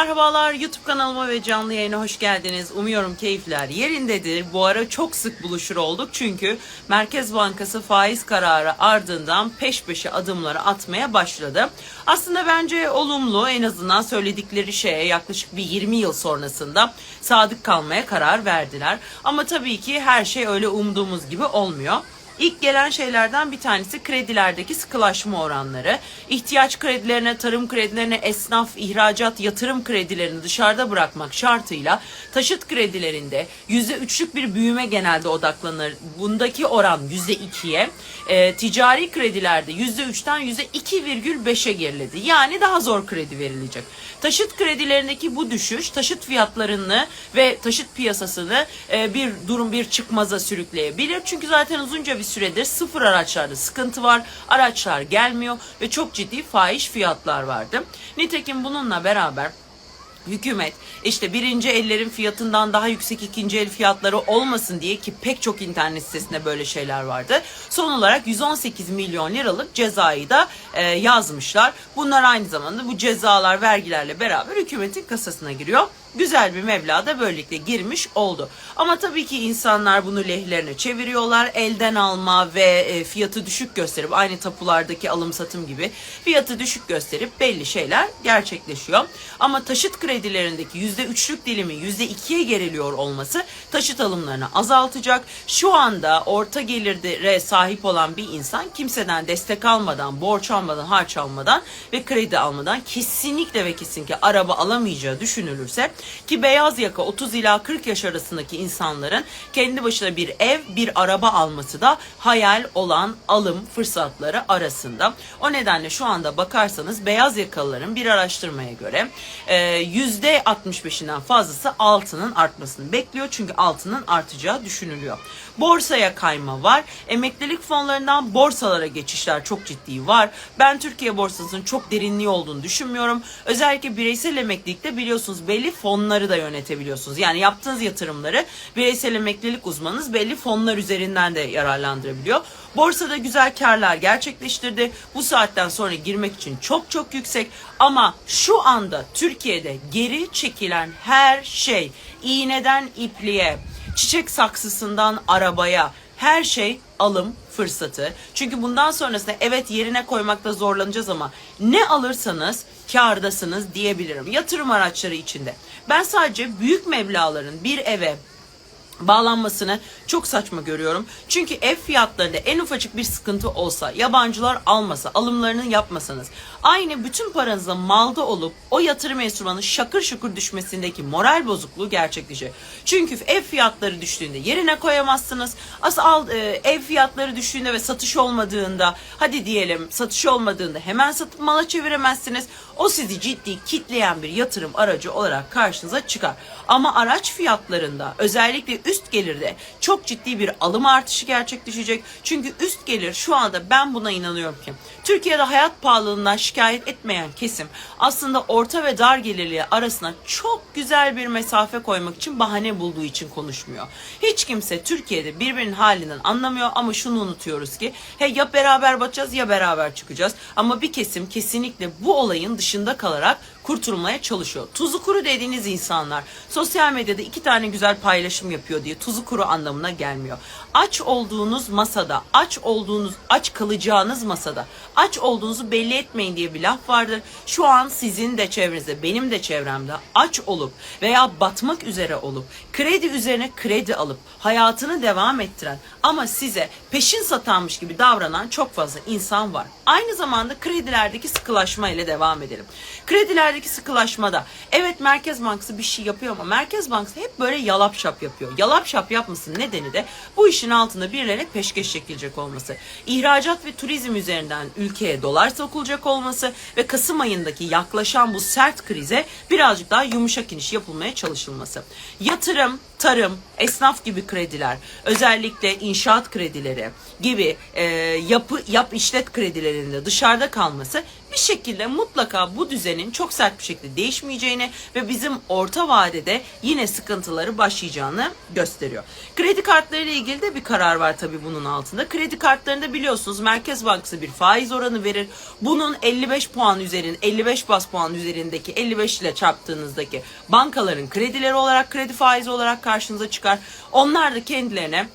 Merhabalar YouTube kanalıma ve canlı yayına hoş geldiniz. Umuyorum keyifler yerindedir. Bu ara çok sık buluşur olduk çünkü Merkez Bankası faiz kararı ardından peş peşe adımları atmaya başladı. Aslında bence olumlu en azından söyledikleri şeye yaklaşık bir 20 yıl sonrasında sadık kalmaya karar verdiler. Ama tabii ki her şey öyle umduğumuz gibi olmuyor. İlk gelen şeylerden bir tanesi kredilerdeki sıkılaşma oranları. İhtiyaç kredilerine, tarım kredilerine, esnaf, ihracat, yatırım kredilerini dışarıda bırakmak şartıyla taşıt kredilerinde %3'lük bir büyüme genelde odaklanır. Bundaki oran %2'ye, e, ticari kredilerde %3'ten %2,5'e geriledi. Yani daha zor kredi verilecek. Taşıt kredilerindeki bu düşüş taşıt fiyatlarını ve taşıt piyasasını e, bir durum bir çıkmaza sürükleyebilir. Çünkü zaten uzunca bir süredir sıfır araçlarda sıkıntı var. Araçlar gelmiyor ve çok ciddi fahiş fiyatlar vardı. Nitekim bununla beraber hükümet işte birinci ellerin fiyatından daha yüksek ikinci el fiyatları olmasın diye ki pek çok internet sitesinde böyle şeyler vardı. Son olarak 118 milyon liralık cezayı da e, yazmışlar. Bunlar aynı zamanda bu cezalar vergilerle beraber hükümetin kasasına giriyor. Güzel bir meblağ da böylelikle girmiş oldu. Ama tabii ki insanlar bunu lehlerine çeviriyorlar. Elden alma ve e, fiyatı düşük gösterip aynı tapulardaki alım satım gibi fiyatı düşük gösterip belli şeyler gerçekleşiyor. Ama taşıt kredilerindeki %3'lük dilimi %2'ye geriliyor olması taşıt alımlarını azaltacak. Şu anda orta gelire sahip olan bir insan kimseden destek almadan, borç almadan, harç almadan ve kredi almadan kesinlikle ve kesinlikle araba alamayacağı düşünülürse ki beyaz yaka 30 ila 40 yaş arasındaki insanların kendi başına bir ev, bir araba alması da hayal olan alım fırsatları arasında. O nedenle şu anda bakarsanız beyaz yakalıların bir araştırmaya göre e, %65'inden fazlası altının artmasını bekliyor. Çünkü altının artacağı düşünülüyor. Borsaya kayma var. Emeklilik fonlarından borsalara geçişler çok ciddi var. Ben Türkiye borsasının çok derinliği olduğunu düşünmüyorum. Özellikle bireysel emeklilikte biliyorsunuz belli fonları da yönetebiliyorsunuz. Yani yaptığınız yatırımları bireysel emeklilik uzmanınız belli fonlar üzerinden de yararlandırabiliyor. Borsada güzel karlar gerçekleştirdi. Bu saatten sonra girmek için çok çok yüksek. Ama şu anda Türkiye'de geri çekilen her şey iğneden ipliğe, çiçek saksısından arabaya her şey alım fırsatı. Çünkü bundan sonrasında evet yerine koymakta zorlanacağız ama ne alırsanız kârdasınız diyebilirim. Yatırım araçları içinde. Ben sadece büyük meblağların bir eve bağlanmasını çok saçma görüyorum. Çünkü ev fiyatlarında en ufacık bir sıkıntı olsa, yabancılar almasa, alımlarını yapmasanız, aynı bütün paranızla malda olup o yatırım enstrümanı şakır şukur düşmesindeki moral bozukluğu gerçekleşir. Çünkü ev fiyatları düştüğünde yerine koyamazsınız. As al e, ev fiyatları düştüğünde ve satış olmadığında, hadi diyelim satış olmadığında hemen satıp mala çeviremezsiniz. O sizi ciddi kitleyen bir yatırım aracı olarak karşınıza çıkar. Ama araç fiyatlarında özellikle üst gelirde çok ciddi bir alım artışı gerçekleşecek. Çünkü üst gelir şu anda ben buna inanıyorum ki Türkiye'de hayat pahalılığından şikayet etmeyen kesim aslında orta ve dar gelirli arasına çok güzel bir mesafe koymak için bahane bulduğu için konuşmuyor. Hiç kimse Türkiye'de birbirinin halinden anlamıyor ama şunu unutuyoruz ki he ya beraber batacağız ya beraber çıkacağız. Ama bir kesim kesinlikle bu olayın dışında kalarak kurtulmaya çalışıyor. Tuzu kuru dediğiniz insanlar sosyal medyada iki tane güzel paylaşım yapıyor diye tuzu kuru anlamına gelmiyor. Aç olduğunuz masada, aç olduğunuz, aç kalacağınız masada, aç olduğunuzu belli etmeyin diye bir laf vardır. Şu an sizin de çevrenizde, benim de çevremde aç olup veya batmak üzere olup kredi üzerine kredi alıp hayatını devam ettiren ama size peşin satanmış gibi davranan çok fazla insan var. Aynı zamanda kredilerdeki sıkılaşma ile devam edelim. Kredilerdeki sıkılaşmada evet Merkez Bankası bir şey yapıyor ama Merkez Bankası hep böyle yalap şap yapıyor. Yalap şap yapmasının nedeni de bu işin altında birilerine peşkeş çekilecek olması. İhracat ve turizm üzerinden ülkeye dolar sokulacak olması ve Kasım ayındaki yaklaşan bu sert krize birazcık daha yumuşak iniş yapılmaya çalışılması. Yatırım, tarım, esnaf gibi krediler, özellikle inşaat kredileri gibi e, yapı yap işlet kredilerinde dışarıda kalması bir şekilde mutlaka bu düzenin çok sert bir şekilde değişmeyeceğini ve bizim orta vadede yine sıkıntıları başlayacağını gösteriyor. Kredi kartları ile ilgili de bir karar var tabii bunun altında. Kredi kartlarında biliyorsunuz Merkez Bankası bir faiz oranı verir. Bunun 55 puan üzerinde 55 bas puan üzerindeki 55 ile çarptığınızdaki bankaların kredileri olarak kredi faizi olarak karşınıza çıkar. Onlar da kendilerine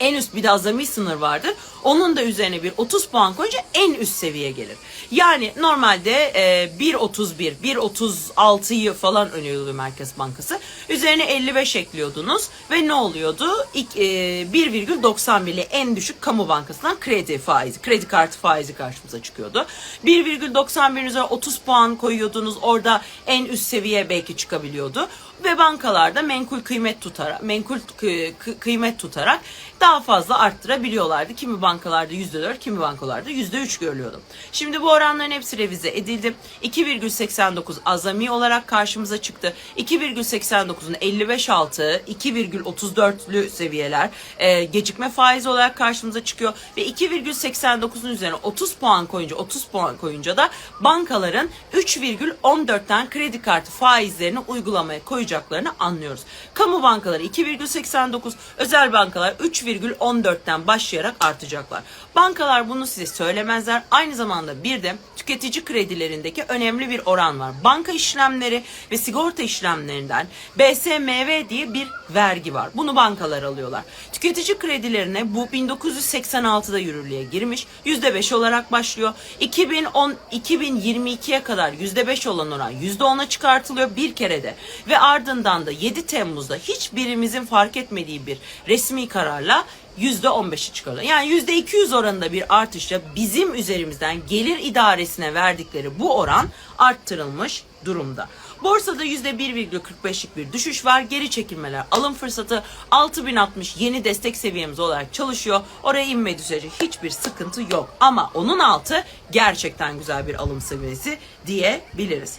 en üst bir de azami sınır vardır. Onun da üzerine bir 30 puan koyunca en üst seviye gelir. Yani normalde e, 1.31, 1.36'yı falan öneriyordu Merkez Bankası. Üzerine 55 ekliyordunuz ve ne oluyordu? İlk, e, 1,91 ile en düşük kamu bankasından kredi faizi, kredi kartı faizi karşımıza çıkıyordu. 1,91 üzerine 30 puan koyuyordunuz. Orada en üst seviye belki çıkabiliyordu ve bankalarda menkul kıymet tutarak menkul kı- kı- kıymet tutarak daha fazla arttırabiliyorlardı. Kimi bankalarda %4, kimi bankalarda %3 görülüyordu. Şimdi bu oranların hepsi revize edildi. 2,89 azami olarak karşımıza çıktı. 2,89'un 55 altı, 2,34'lü seviyeler e, gecikme faizi olarak karşımıza çıkıyor ve 2,89'un üzerine 30 puan koyunca 30 puan koyunca da bankaların 3,14'ten kredi kartı faizlerini uygulamaya koyacaklarını anlıyoruz. Kamu bankaları 2,89, özel bankalar 3,14'ten başlayarak artacaklar. Bankalar bunu size söylemezler. Aynı zamanda bir de tüketici kredilerindeki önemli bir oran var. Banka işlemleri ve sigorta işlemlerinden BSMV diye bir vergi var. Bunu bankalar alıyorlar. Tüketici kredilerine bu 1986'da yürürlüğe girmiş. %5 olarak başlıyor. 2010 2022'ye kadar %5 olan oran %10'a çıkartılıyor bir kerede ve ardından da 7 Temmuz'da hiçbirimizin fark etmediği bir resmi kararla %15'i çıkarıyor. Yani %200 oranında bir artışla bizim üzerimizden gelir idaresine verdikleri bu oran arttırılmış durumda. Borsada %1,45'lik bir düşüş var. Geri çekilmeler alım fırsatı 6060 yeni destek seviyemiz olarak çalışıyor. Oraya inmediği sürece hiçbir sıkıntı yok. Ama onun altı gerçekten güzel bir alım seviyesi diyebiliriz.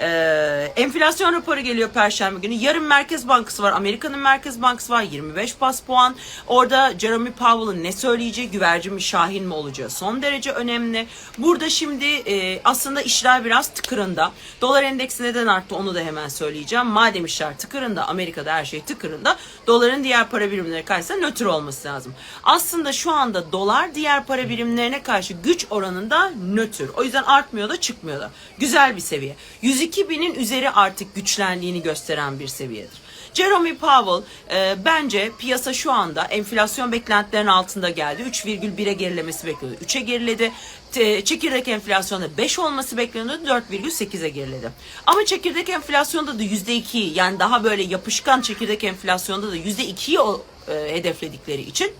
Ee, enflasyon raporu geliyor Perşembe günü. Yarın Merkez Bankası var. Amerika'nın Merkez Bankası var. 25 bas puan. Orada Jeremy Powell'ın ne söyleyeceği, güvercin mi şahin mi olacağı son derece önemli. Burada şimdi e, aslında işler biraz tıkırında. Dolar endeksi neden arttı onu da hemen söyleyeceğim. Madem işler tıkırında, Amerika'da her şey tıkırında. Doların diğer para birimleri karşısında nötr olması lazım. Aslında şu anda dolar diğer para birimlerine karşı güç oranında nötr. O yüzden artmıyor da çıkmıyor da. Güzel bir seviye. 102 binin üzeri artık güçlendiğini gösteren bir seviyedir. Jeremy Powell e, bence piyasa şu anda enflasyon beklentilerinin altında geldi. 3,1'e gerilemesi bekliyordu. 3'e geriledi. Te- çekirdek enflasyonda 5 olması bekleniyordu. 4,8'e geriledi. Ama çekirdek enflasyonda da %2 yani daha böyle yapışkan çekirdek enflasyonda da %2'yi o- e, hedefledikleri için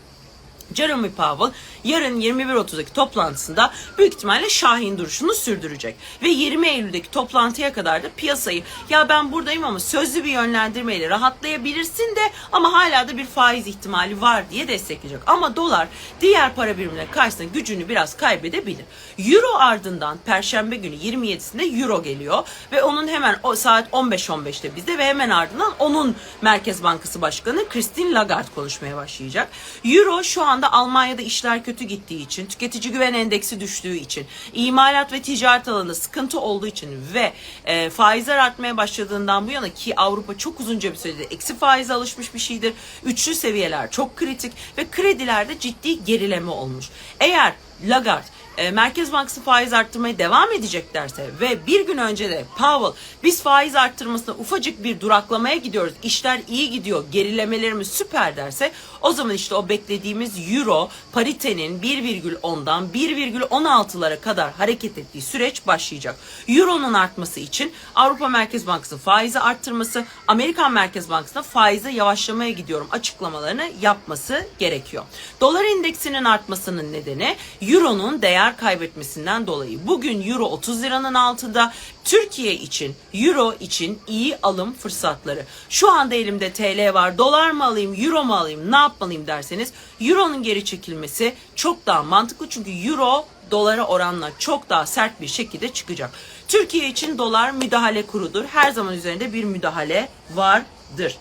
Jeremy Powell yarın 21.30'daki toplantısında büyük ihtimalle Şahin duruşunu sürdürecek. Ve 20 Eylül'deki toplantıya kadar da piyasayı ya ben buradayım ama sözlü bir yönlendirmeyle rahatlayabilirsin de ama hala da bir faiz ihtimali var diye destekleyecek. Ama dolar diğer para birimleri karşısında gücünü biraz kaybedebilir. Euro ardından Perşembe günü 27'sinde Euro geliyor ve onun hemen o saat 15.15'te bizde ve hemen ardından onun Merkez Bankası Başkanı Christine Lagarde konuşmaya başlayacak. Euro şu anda Almanya'da işler kötü gittiği için, tüketici güven endeksi düştüğü için, imalat ve ticaret alanında sıkıntı olduğu için ve e, faizler artmaya başladığından bu yana ki Avrupa çok uzunca bir süredir eksi faize alışmış bir şeydir. Üçlü seviyeler çok kritik ve kredilerde ciddi gerileme olmuş. Eğer Lagarde e, Merkez Bankası faiz arttırmaya devam edecek derse ve bir gün önce de Powell biz faiz arttırmasına ufacık bir duraklamaya gidiyoruz. işler iyi gidiyor. Gerilemelerimiz süper derse o zaman işte o beklediğimiz euro paritenin 1,10'dan 1,16'lara kadar hareket ettiği süreç başlayacak. Euro'nun artması için Avrupa Merkez Bankası faizi arttırması, Amerikan Merkez Bankası'na faize yavaşlamaya gidiyorum açıklamalarını yapması gerekiyor. Dolar endeksinin artmasının nedeni Euro'nun değer kaybetmesinden dolayı. Bugün Euro 30 liranın altında. Türkiye için, Euro için iyi alım fırsatları. Şu anda elimde TL var. Dolar mı alayım, Euro mu alayım, ne yapmalıyım derseniz Euro'nun geri çekilmesi çok daha mantıklı. Çünkü Euro dolara oranla çok daha sert bir şekilde çıkacak. Türkiye için dolar müdahale kurudur. Her zaman üzerinde bir müdahale vardır.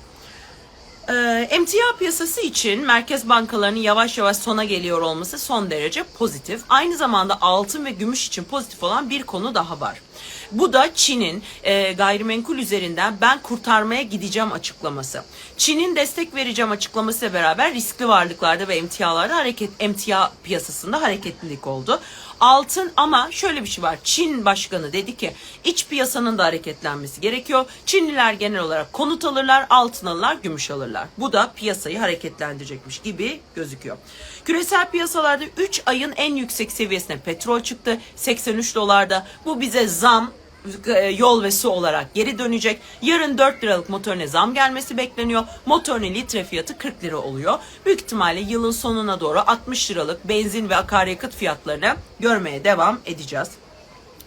Ee, emtia piyasası için merkez bankalarının yavaş yavaş sona geliyor olması son derece pozitif. Aynı zamanda altın ve gümüş için pozitif olan bir konu daha var. Bu da Çin'in e, gayrimenkul üzerinden ben kurtarmaya gideceğim açıklaması. Çin'in destek vereceğim açıklamasıyla beraber riskli varlıklarda ve emtialarda hareket emtia piyasasında hareketlilik oldu. Altın ama şöyle bir şey var. Çin başkanı dedi ki iç piyasanın da hareketlenmesi gerekiyor. Çinliler genel olarak konut alırlar, altın alırlar, gümüş alırlar. Bu da piyasayı hareketlendirecekmiş gibi gözüküyor. Küresel piyasalarda 3 ayın en yüksek seviyesine petrol çıktı. 83 dolarda. Bu bize zam yol ve su olarak geri dönecek. Yarın 4 liralık motorine zam gelmesi bekleniyor. Motorine litre fiyatı 40 lira oluyor. Büyük ihtimalle yılın sonuna doğru 60 liralık benzin ve akaryakıt fiyatlarını görmeye devam edeceğiz.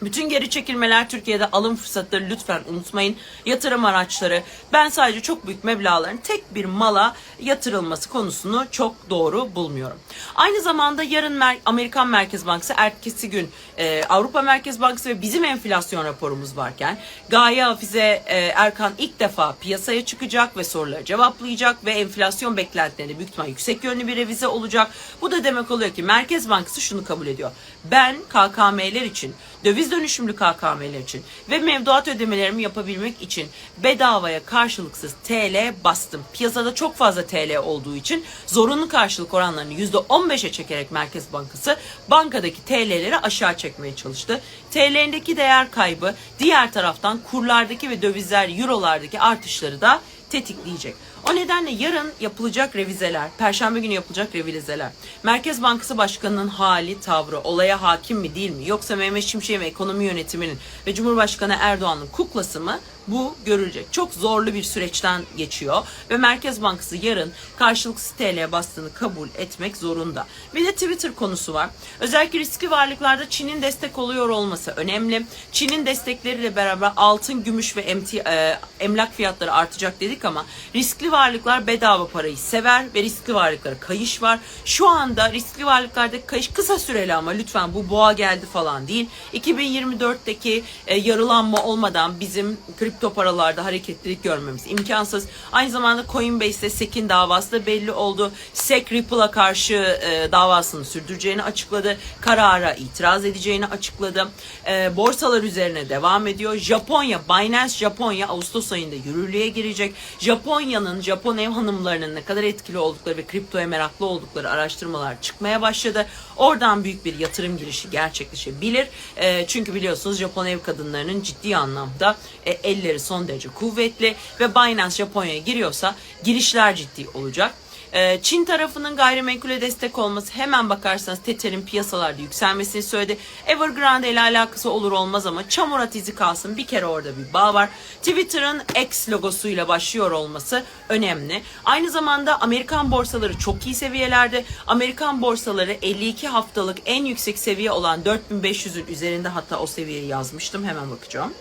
Bütün geri çekilmeler Türkiye'de alım fırsatları lütfen unutmayın. Yatırım araçları ben sadece çok büyük meblağların tek bir mala yatırılması konusunu çok doğru bulmuyorum. Aynı zamanda yarın Mer- Amerikan Merkez Bankası ertesi gün e, Avrupa Merkez Bankası ve bizim enflasyon raporumuz varken Gaye Hafize e, Erkan ilk defa piyasaya çıkacak ve soruları cevaplayacak ve enflasyon beklentilerinde büyük ihtimal yüksek yönlü bir revize olacak. Bu da demek oluyor ki Merkez Bankası şunu kabul ediyor. Ben KKM'ler için döviz dönüşümlü KKM'ler için ve mevduat ödemelerimi yapabilmek için bedavaya karşılıksız TL bastım. Piyasada çok fazla TL olduğu için zorunlu karşılık oranlarını %15'e çekerek Merkez Bankası bankadaki TL'leri aşağı çekmeye çalıştı. TL'ndeki değer kaybı diğer taraftan kurlardaki ve dövizler eurolardaki artışları da tetikleyecek. O nedenle yarın yapılacak revizeler, perşembe günü yapılacak revizeler, Merkez Bankası Başkanı'nın hali, tavrı, olaya hakim mi değil mi, yoksa Mehmet Şimşek'in ve ekonomi yönetiminin ve Cumhurbaşkanı Erdoğan'ın kuklası mı bu görülecek. Çok zorlu bir süreçten geçiyor ve Merkez Bankası yarın karşılıksız TL bastığını kabul etmek zorunda. Bir de Twitter konusu var. Özellikle riskli varlıklarda Çin'in destek oluyor olması önemli. Çin'in destekleriyle beraber altın, gümüş ve emti, e, emlak fiyatları artacak dedik ama riskli varlıklar bedava parayı sever ve riskli varlıklara kayış var. Şu anda riskli varlıklardaki kayış kısa süreli ama lütfen bu boğa geldi falan değil. 2024'teki e, yarılanma olmadan bizim kripto paralarda hareketlilik görmemiz imkansız. Aynı zamanda Coinbase'de SEC'in davası da belli oldu. SEC Ripple'a karşı e, davasını sürdüreceğini açıkladı. Karara itiraz edeceğini açıkladı. E, borsalar üzerine devam ediyor. Japonya, Binance Japonya Ağustos ayında yürürlüğe girecek. Japonya'nın, Japon ev hanımlarının ne kadar etkili oldukları ve kriptoya meraklı oldukları araştırmalar çıkmaya başladı. Oradan büyük bir yatırım girişi gerçekleşebilir. E, çünkü biliyorsunuz Japon ev kadınlarının ciddi anlamda e, elleri son derece kuvvetli ve Binance Japonya'ya giriyorsa girişler ciddi olacak. Ee, Çin tarafının gayrimenkule destek olması hemen bakarsanız Tether'in piyasalarda yükselmesini söyledi. Evergrande ile alakası olur olmaz ama çamurat izi kalsın bir kere orada bir bağ var. Twitter'ın X logosuyla başlıyor olması önemli. Aynı zamanda Amerikan borsaları çok iyi seviyelerde. Amerikan borsaları 52 haftalık en yüksek seviye olan 4500'ün üzerinde hatta o seviyeyi yazmıştım hemen bakacağım.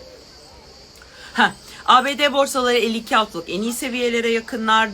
Heh. ABD borsaları 52 haftalık en iyi seviyelere yakınlar.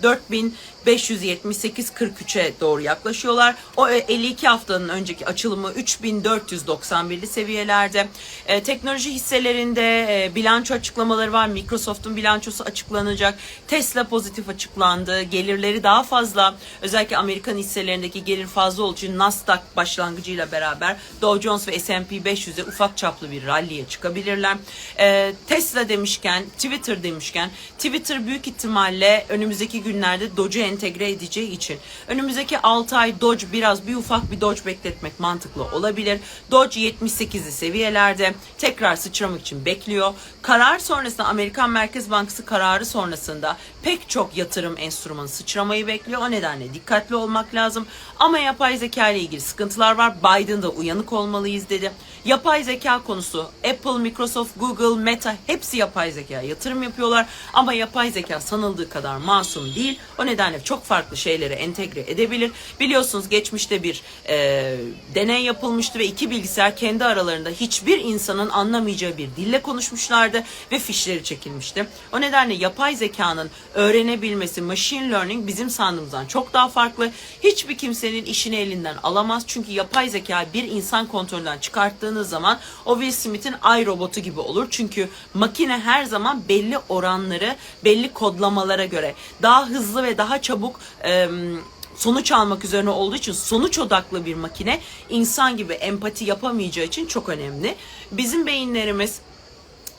4578-43'e doğru yaklaşıyorlar. O 52 haftanın önceki açılımı 3491'li seviyelerde. E, teknoloji hisselerinde e, bilanço açıklamaları var. Microsoft'un bilançosu açıklanacak. Tesla pozitif açıklandı. Gelirleri daha fazla. Özellikle Amerikan hisselerindeki gelir fazla olduğu için Nasdaq başlangıcıyla beraber Dow Jones ve S&P 500'e ufak çaplı bir ralliye çıkabilirler. E, Tesla demişken, Twitter demişken, Twitter büyük ihtimalle önümüzdeki günlerde Doge'u entegre edeceği için önümüzdeki 6 ay Doge biraz bir ufak bir Doge bekletmek mantıklı olabilir. Doge 78'li seviyelerde tekrar sıçramak için bekliyor. Karar sonrasında Amerikan Merkez Bankası kararı sonrasında pek çok yatırım enstrümanı sıçramayı bekliyor. O nedenle dikkatli olmak lazım. Ama yapay zeka ile ilgili sıkıntılar var. Biden da uyanık olmalıyız dedi. Yapay zeka konusu Apple, Microsoft, Google, Meta hepsi yapay zeka yatırım yapıyorlar. Ama yapay zeka sanıldığı kadar masum değil. O nedenle çok farklı şeyleri entegre edebilir. Biliyorsunuz geçmişte bir e, deney yapılmıştı ve iki bilgisayar kendi aralarında hiçbir insanın anlamayacağı bir dille konuşmuşlardı ve fişleri çekilmişti. O nedenle yapay zekanın öğrenebilmesi, machine learning bizim sandığımızdan çok daha farklı. Hiçbir kimsenin işini elinden alamaz. Çünkü yapay zeka bir insan kontrolünden çıkarttığınız zaman o Will Smith'in ay robotu gibi olur. Çünkü makine her zaman belli oranları, belli kodlamalara göre daha hızlı ve daha çabuk e, sonuç almak üzerine olduğu için sonuç odaklı bir makine insan gibi empati yapamayacağı için çok önemli. Bizim beyinlerimiz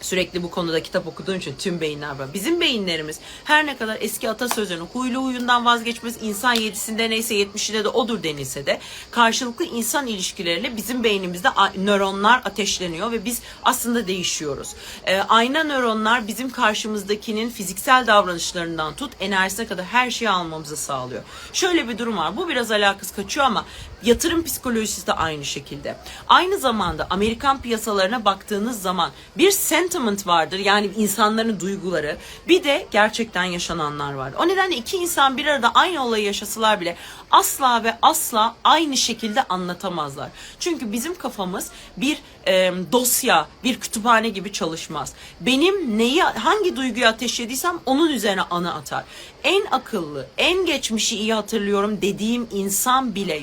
sürekli bu konuda kitap okuduğum için tüm beyinler var. Bizim beyinlerimiz her ne kadar eski atasözlerinin huylu huyundan vazgeçmez insan yedisinde neyse yetmişinde de odur denilse de karşılıklı insan ilişkileriyle bizim beynimizde nöronlar ateşleniyor ve biz aslında değişiyoruz. Ee, ayna nöronlar bizim karşımızdakinin fiziksel davranışlarından tut enerjisine kadar her şeyi almamızı sağlıyor. Şöyle bir durum var. Bu biraz alakası kaçıyor ama yatırım psikolojisi de aynı şekilde. Aynı zamanda Amerikan piyasalarına baktığınız zaman bir sentiment vardır. Yani insanların duyguları. Bir de gerçekten yaşananlar var. O nedenle iki insan bir arada aynı olayı yaşasalar bile asla ve asla aynı şekilde anlatamazlar. Çünkü bizim kafamız bir e, dosya, bir kütüphane gibi çalışmaz. Benim neyi, hangi duyguyu ateşlediysem onun üzerine anı atar. En akıllı, en geçmişi iyi hatırlıyorum dediğim insan bile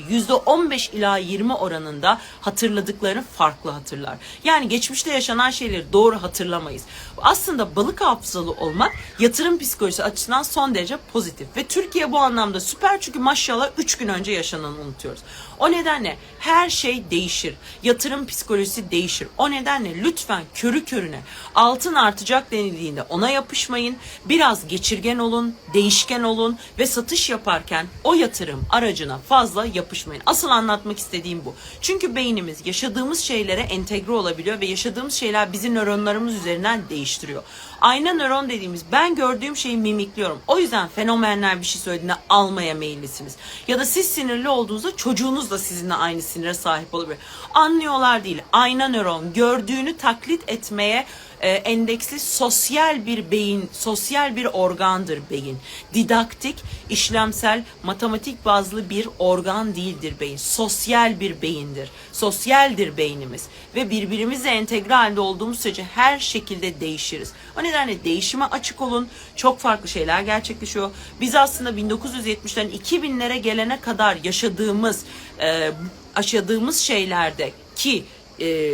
%15 ila 20 oranında hatırladıklarını farklı hatırlar. Yani geçmişte yaşanan şeyleri doğru hatırlamayız. Aslında balık hafızalı olmak yatırım psikolojisi açısından son derece pozitif. Ve Türkiye bu anlamda süper çünkü maşallah 3 gün önce yaşananı unutuyoruz. O nedenle her şey değişir. Yatırım psikolojisi değişir. O nedenle lütfen körü körüne altın artacak denildiğinde ona yapışmayın. Biraz geçirgen olun, değişken olun ve satış yaparken o yatırım aracına fazla yapışmayın. Asıl anlatmak istediğim bu. Çünkü beynimiz yaşadığımız şeylere entegre olabiliyor ve yaşadığımız şeyler bizi nöronlarımız üzerinden değiştiriyor. Ayna nöron dediğimiz ben gördüğüm şeyi mimikliyorum. O yüzden fenomenler bir şey söylediğinde almaya meyillisiniz. Ya da siz sinirli olduğunuzda çocuğunuz da sizinle aynı sinire sahip olabilir. Anlıyorlar değil. Ayna nöron gördüğünü taklit etmeye e, endeksli sosyal bir beyin, sosyal bir organdır beyin. Didaktik, işlemsel, matematik bazlı bir organ değildir beyin. Sosyal bir beyindir. Sosyaldir beynimiz. Ve birbirimizle entegre halde olduğumuz sürece her şekilde değişiriz. O nedenle değişime açık olun. Çok farklı şeyler gerçekleşiyor. Biz aslında 1970'den 2000'lere gelene kadar yaşadığımız, e, yaşadığımız şeylerde ki e,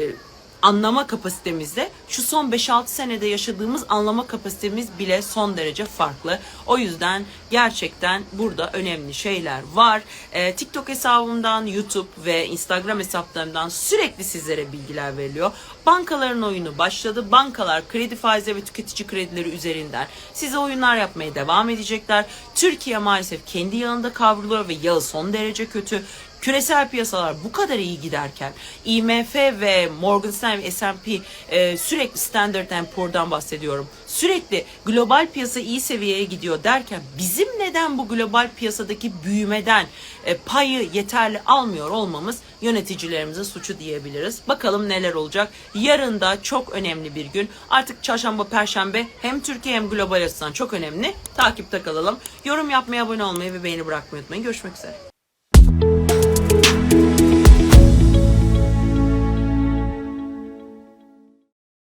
anlama kapasitemizde şu son 5-6 senede yaşadığımız anlama kapasitemiz bile son derece farklı. O yüzden gerçekten burada önemli şeyler var. Ee, TikTok hesabımdan, YouTube ve Instagram hesaplarımdan sürekli sizlere bilgiler veriliyor. Bankaların oyunu başladı. Bankalar kredi faizi ve tüketici kredileri üzerinden size oyunlar yapmaya devam edecekler. Türkiye maalesef kendi yağında kavruluyor ve yağı son derece kötü küresel piyasalar bu kadar iyi giderken IMF ve Morgan Stanley S&P e, sürekli Standard Poor'dan bahsediyorum. Sürekli global piyasa iyi seviyeye gidiyor derken bizim neden bu global piyasadaki büyümeden e, payı yeterli almıyor olmamız yöneticilerimizin suçu diyebiliriz. Bakalım neler olacak. Yarın da çok önemli bir gün. Artık çarşamba, perşembe hem Türkiye hem global açısından çok önemli. Takipte kalalım. Yorum yapmayı, abone olmayı ve beğeni bırakmayı unutmayın. Görüşmek üzere.